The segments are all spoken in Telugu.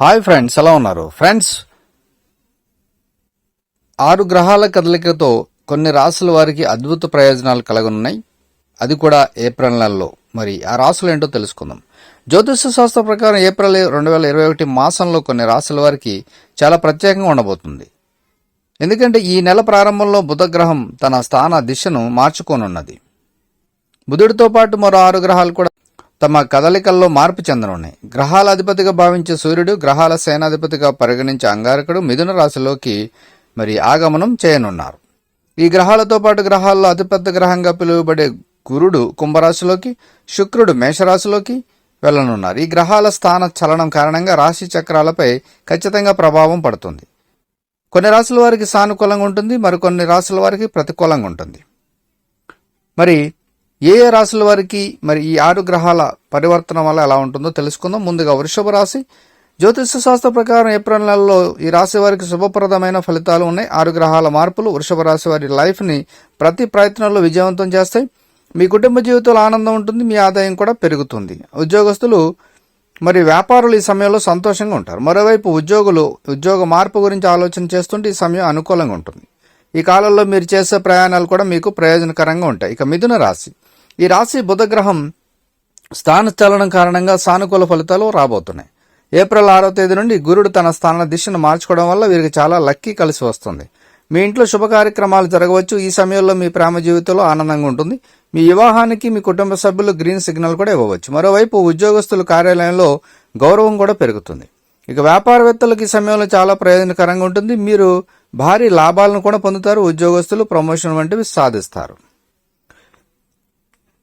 హాయ్ ఫ్రెండ్స్ ఎలా ఉన్నారు? ఫ్రెండ్స్ ఆరు గ్రహాల కదలికతో కొన్ని రాసుల వారికి అద్భుత ప్రయోజనాలు కలగనున్నాయి. అది కూడా ఏప్రిల్ నెలలో. మరి ఆ రాసులు ఏంటో తెలుసుకుందాం. జ్యోతిష శాస్త్ర ప్రకారం ఏప్రిల్ రెండు వేల ఇరవై ఒకటి మాసంలో కొన్ని రాసుల వారికి చాలా ప్రత్యేకంగా ఉండబోతుంది. ఎందుకంటే ఈ నెల ప్రారంభంలో బుధగ్రహం తన స్థాన దిశను మార్చుకోనున్నది. బుధుడితో పాటు మరో ఆరు గ్రహాలు కూడా తమ కదలికల్లో మార్పు చెందనున్నాయి. గ్రహాల అధిపతిగా భావించే సూర్యుడు గ్రహాల సేనాధిపతిగా పరిగణించే అంగారకుడు మిథున రాశిలోకి మరి ఆగమనం చేయనున్నారు. ఈ గ్రహాలతో పాటు గ్రహాల్లో అతిపెద్ద గ్రహంగా పిలువబడే గురుడు కుంభరాశిలోకి శుక్రుడు మేషరాశిలోకి వెళ్ళనున్నారు ఈ గ్రహాల స్థాన చలనం కారణంగా రాశి చక్రాలపై ఖచ్చితంగా ప్రభావం పడుతుంది. కొన్ని రాశుల వారికి సానుకూలంగా ఉంటుంది మరికొన్ని రాశుల వారికి ప్రతికూలంగా ఉంటుంది. మరి ఏ ఏ రాశుల వారికి మరి ఈ ఆరు గ్రహాల పరివర్తన వల్ల ఎలా ఉంటుందో తెలుసుకుందాం. ముందుగా వృషభ రాశి. జ్యోతిష శాస్త్ర ప్రకారం ఏప్రిల్ నెలలో ఈ రాశి వారికి శుభప్రదమైన ఫలితాలు ఉన్నాయి. ఆరు గ్రహాల మార్పులు వృషభ రాశి వారి లైఫ్ని ప్రతి ప్రయత్నంలో విజయవంతం చేస్తాయి. మీ కుటుంబ జీవితంలో ఆనందం ఉంటుంది మీ ఆదాయం కూడా పెరుగుతుంది. ఉద్యోగస్తులు మరి వ్యాపారులు ఈ సమయంలో సంతోషంగా ఉంటారు. మరోవైపు ఉద్యోగులు ఉద్యోగ మార్పు గురించి ఆలోచన చేస్తుంటే ఈ సమయం అనుకూలంగా ఉంటుంది. ఈ కాలంలో మీరు చేసే ప్రయాణాలు కూడా మీకు ప్రయోజనకరంగా ఉంటాయి. ఇక మిథున రాశి. ఈ రాశి బుధగ్రహం స్థాన చలనం కారణంగా సానుకూల ఫలితాలు రాబోతున్నాయి. ఏప్రిల్ ఆరో తేదీ నుండి గురుడు తన స్థాన దిశను మార్చుకోవడం వల్ల వీరికి చాలా లక్కీ కలిసి వస్తుంది. మీ ఇంట్లో శుభ కార్యక్రమాలు జరగవచ్చు. ఈ సమయంలో మీ ప్రేమ జీవితంలో ఆనందంగా ఉంటుంది. మీ వివాహానికి మీ కుటుంబ సభ్యులు గ్రీన్ సిగ్నల్ కూడా ఇవ్వవచ్చు. మరోవైపు ఉద్యోగస్తుల కార్యాలయంలో గౌరవం కూడా పెరుగుతుంది. ఇక వ్యాపారవేత్తలకు ఈ సమయంలో చాలా ప్రయోజనకరంగా ఉంటుంది. మీరు భారీ లాభాలను కూడా పొందుతారు. ఉద్యోగస్తులు ప్రమోషన్ వంటివి సాధిస్తారు.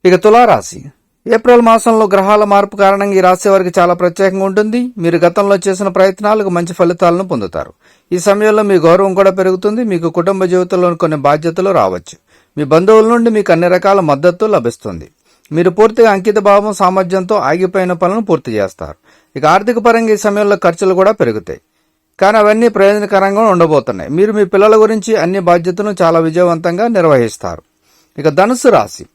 ఇక తులారాశి. ఏప్రిల్ మాసంలో గ్రహాల మార్పు కారణంగా ఈ రాశి వారికి చాలా ప్రత్యేకంగా ఉంటుంది. మీరు గతంలో చేసిన ప్రయత్నాలకు మంచి ఫలితాలను పొందుతారు. ఈ సమయంలో మీ గౌరవం కూడా పెరుగుతుంది. మీకు కుటుంబ జీవితంలో కొన్ని బాధ్యతలు రావచ్చు. మీ బంధువుల నుండి మీకు అన్ని రకాల మద్దతు లభిస్తుంది. మీరు పూర్తిగా అంకిత భావం సామర్థ్యంతో ఆగిపోయిన పనులను పూర్తి చేస్తారు. ఇక ఆర్థిక పరంగా ఈ సమయంలో ఖర్చులు కూడా పెరుగుతాయి. కానీ అవన్నీ ప్రయోజనకరంగా ఉండబోతున్నాయి. మీరు మీ పిల్లల గురించి అన్ని బాధ్యతలను చాలా విజయవంతంగా నిర్వహిస్తారు. ఇక ధనుసు రాశి.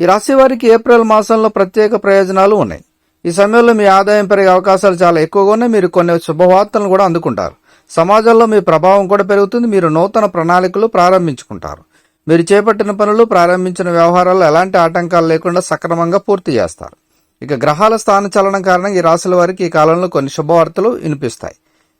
ఈ రాశి వారికి ఏప్రిల్ మాసంలో ప్రత్యేక ప్రయోజనాలు ఉన్నాయి. ఈ సమయంలో మీ ఆదాయం పెరిగే అవకాశాలు చాలా ఎక్కువగా ఉన్నాయి. మీరు కొన్ని శుభవార్తలను కూడా అందుకుంటారు. సమాజంలో మీ ప్రభావం కూడా పెరుగుతుంది. మీరు నూతన ప్రణాళికలు ప్రారంభించుకుంటారు. మీరు చేపట్టిన పనులు ప్రారంభించిన వ్యవహారాల్లో ఎలాంటి ఆటంకాలు లేకుండా సక్రమంగా పూర్తి చేస్తారు. ఇక గ్రహాల స్థాన చలనం కారణంగా ఈ రాశుల వారికి ఈ కాలంలో కొన్ని శుభవార్తలు వినిపిస్తాయి.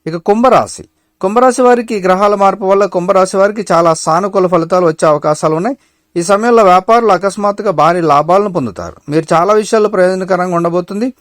ఇక కుంభరాశి. కుంభరాశి వారికి గ్రహాల మార్పు వల్ల కుంభరాశి వారికి చాలా సానుకూల ఫలితాలు వచ్చే అవకాశాలు ఉన్నాయి. ఈ సమయంలో వ్యాపారులు అకస్మాత్తుగా భారీ లాభాలను పొందుతారు. మీరు చాలా విషయాల్లో ప్రయోజనకరంగా ఉండబోతుంది.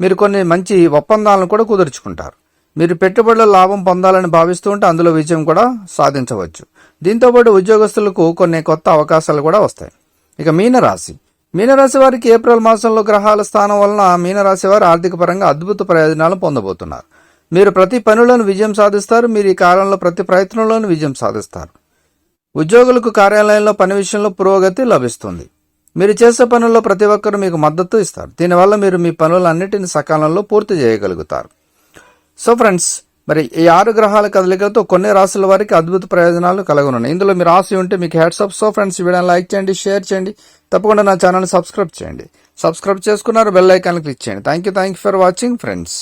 మీరు కొన్ని మంచి ఒప్పందాలను కూడా కుదుర్చుకుంటారు. మీరు పెట్టుబడుల లాభం పొందాలని భావిస్తూ ఉంటే అందులో విజయం కూడా సాధించవచ్చు. దీంతో పాటు ఉద్యోగస్తులకు కొన్ని కొత్త అవకాశాలు కూడా వస్తాయి. ఇక మీనరాశి. మీనరాశి వారికి ఏప్రిల్ మాసంలో గ్రహాల స్థానం వలన మీనరాశి వారు ఆర్థిక పరంగా అద్భుత ప్రయోజనాలు పొందబోతున్నారు. మీరు ప్రతి పనులను విజయం సాధిస్తారు మీరు ఈ కాలంలో ప్రతి ప్రయత్నంలోనూ విజయం సాధిస్తారు. ఉద్యోగులకు కార్యాలయంలో పని విషయంలో పురోగతి లభిస్తుంది. మీరు చేసే పనుల్లో ప్రతి ఒక్కరు మీకు మద్దతు ఇస్తారు. దీనివల్ల మీరు మీ పనులన్నిటిని సకాలంలో పూర్తి చేయగలుగుతారు. సో ఫ్రెండ్స్ మరి ఈ ఆరు గ్రహాల కదలికలతో కొన్ని రాశుల వారికి అద్భుత ప్రయోజనాలు కలగనున్నాయి. ఇందులో మీరు రాశి ఉంటే మీకు హెడ్సప్ సో ఫ్రెండ్స్ ఈ వీడియోని లైక్ చేయండి షేర్ చేయండి. తప్పకుండా నా ఛానల్ సబ్స్క్రైబ్ చేయండి. సబ్స్క్రైబ్ చేసుకున్నారు బెల్ ఐకాన్ క్లిక్ చేయండి. Thank you thank you for watching friends